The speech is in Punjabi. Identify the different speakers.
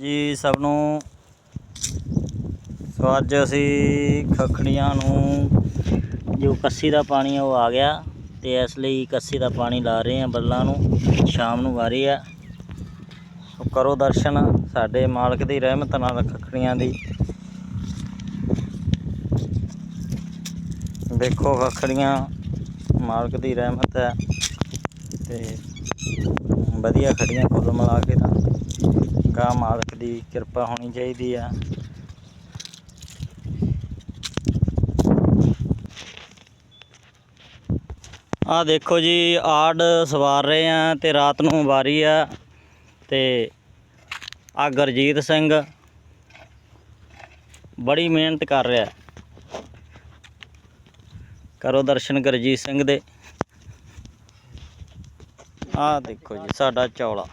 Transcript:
Speaker 1: ਜੀ, ਸਭ ਨੂੰ ਸੋ ਅੱਜ ਅਸੀਂ ਖਖੜੀਆਂ ਨੂੰ ਜੋ ਕੱਸੀ ਦਾ ਪਾਣੀ ਉਹ ਆ ਗਿਆ ਤੇ ਇਸ ਲਈ ਕੱਸੀ ਦਾ ਪਾਣੀ ਲਾ ਰਹੇ ਆ ਬੱਲਾਂ ਨੂੰ, ਸ਼ਾਮ ਨੂੰ ਵਾਰੀ ਆ। ਸੋ ਕਰੋ ਦਰਸ਼ਨ ਸਾਡੇ ਮਾਲਕ ਦੀ ਰਹਿਮਤ ਨਾਲ ਖਖੜੀਆਂ ਦੀ। ਦੇਖੋ ਖਖੜੀਆਂ ਮਾਲਕ ਦੀ ਰਹਿਮਤ ਹੈ ਤੇ ਵਧੀਆ ਖੜੀਆਂ ਕੁੱਲ ਮਿਲਾ ਕੇ ਤਾਂ। ਗਾ ਮਾਲਕ ਦੀ ਕਿਰਪਾ ਹੋਣੀ ਚਾਹੀਦੀ ਆ। ਆ ਦੇਖੋ ਜੀ, ਆੜ ਸਵਾਰ ਰਹੇ ਆ ਤੇ ਰਾਤ ਨੂੰ ਵਾਰੀ ਆ ਤੇ ਆ ਗੁਰਜੀਤ ਸਿੰਘ ਬੜੀ ਮਿਹਨਤ ਕਰ ਰਿਹਾ। ਕਰੋ ਦਰਸ਼ਨ ਗੁਰਜੀਤ ਸਿੰਘ ਦੇ। ਆ ਦੇਖੋ ਜੀ, ਸਾਡਾ ਚੌਲਾ।